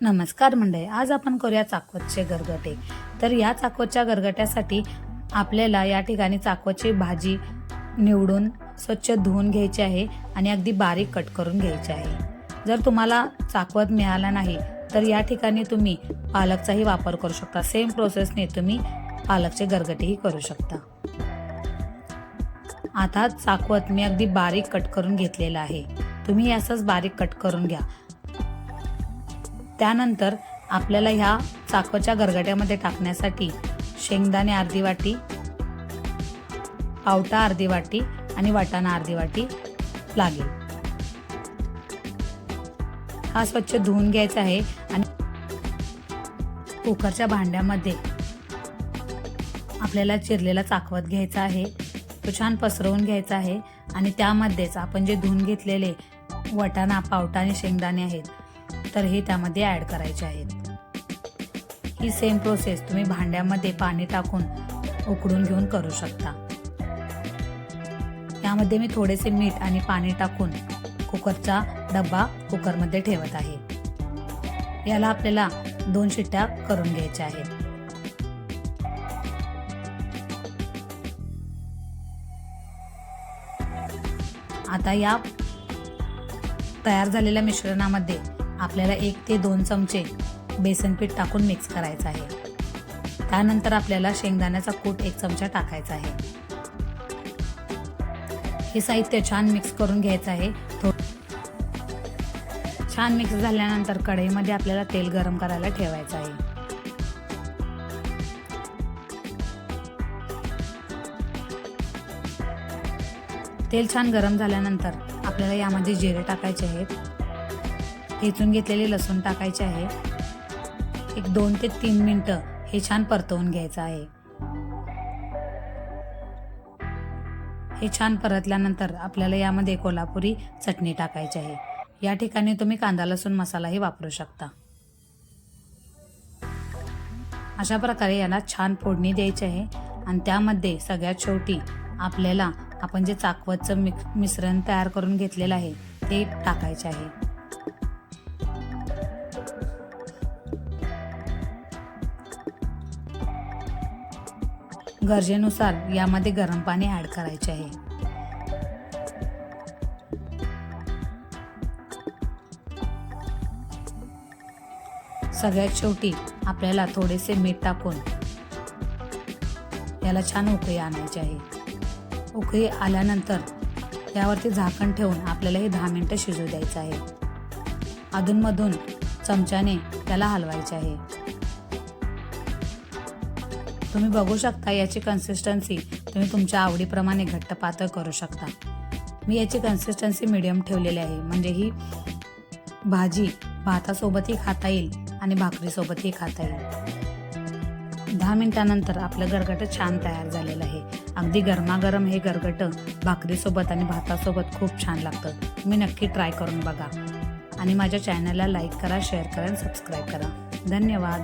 नमस्कार मंडळी आज आपण करूया चाकवतचे गरगटे. तर या चाकवतच्या गरगट्यासाठी आपल्याला या ठिकाणी चाकवतची भाजी निवडून स्वच्छ धुवून घ्यायची आहे आणि अगदी बारीक कट करून घ्यायची आहे. जर तुम्हाला चाकवत मिळाला नाही तर या ठिकाणी तुम्ही पालकचाही वापर करू शकता. सेम प्रोसेसने तुम्ही पालकचे गरगटेही करू शकता. आता चाकवत मी अगदी बारीक कट करून घेतलेलं आहे. तुम्ही असंच बारीक कट करून घ्या. त्यानंतर आपल्याला ह्या चाकवच्या गरगट्यामध्ये टाकण्यासाठी शेंगदाणे अर्धी वाटी पावटा अर्धी वाटी आणि वाटाणा अर्धी वाटी लागेल. हा स्वच्छ धुवून घ्यायचा आहे आणि कुकरच्या भांड्यामध्ये आपल्याला चिरलेला चाकवत घ्यायचा आहे. तो छान पसरवून घ्यायचा आहे आणि त्यामध्येच आपण जे धुवून घेतलेले वटाणा पावटा आणि शेंगदाणे आहेत तर हे त्यामध्ये ॲड करायचे आहेत. ही सेम प्रोसेस तुम्ही भांड्यामध्ये पाणी टाकून उकडून घेऊन करू शकता. यामध्ये मी थोडेसे मीठ आणि पाणी टाकून कुकरचा डब्बा कुकरमध्ये ठेवत आहे. याला आपल्याला दोन शिट्ट्या करून घ्यायच्या आहेत. आता या तयार झालेल्या मिश्रणामध्ये आपल्याला एक ते दोन चमचे बेसन पीठ टाकून मिक्स करायचं आहे. त्यानंतर आपल्याला शेंगदाण्याचा कूट एक चमचा टाकायचा आहे. हे साहित्य छान मिक्स करून घ्यायचं आहे. छान मिक्स झाल्यानंतर कढईमध्ये आपल्याला तेल गरम करायला ठेवायचं आहे. तेल छान गरम झाल्यानंतर आपल्याला यामध्ये जिरे टाकायचे आहेत. ठेचून घेतलेले लसूण टाकायचे आहे. एक दोन ते तीन मिनटं हे छान परतवून घ्यायचं आहे. हे छान परतल्यानंतर आपल्याला यामध्ये कोल्हापुरी चटणी टाकायची आहे. या ठिकाणी तुम्ही कांदा लसूण मसालाही वापरू शकता. अशा प्रकारे याला छान फोडणी द्यायची आहे आणि त्यामध्ये सगळ्यात शेवटी आपल्याला आपण जे चाकवतचं मिक्स मिश्रण तयार करून घेतलेलं आहे ते टाकायचे आहे. गरजेनुसार यामध्ये गरम पाणी ॲड करायचे आहे. सगळ्यात शेवटी आपल्याला थोडेसे मीठ टाकून याला छान उकळी आणायची आहे. उकळी आल्यानंतर यावरती झाकण ठेवून आपल्याला हे दहा मिनटं शिजू द्यायचं आहे. अधूनमधून चमच्याने त्याला हलवायचे आहे. तुम्ही बघू शकता याची कन्सिस्टन्सी तुम्ही तुमच्या आवडीप्रमाणे घट्ट पातळ करू शकता. मी याची कन्सिस्टन्सी मिडियम ठेवलेली आहे. म्हणजे ही भाजी भातासोबतही खाता येईल आणि भाकरीसोबतही खाता येईल. दहा मिनिटानंतर आपलं गरगटं छान तयार झालेलं आहे. अगदी गरमागरम हे गरगटं भाकरीसोबत आणि भातासोबत खूप छान लागतं. तुम्ही नक्की ट्राय करून बघा. आणि माझ्या चॅनलला लाईक करा शेअर करा आणि सबस्क्राईब करा. धन्यवाद.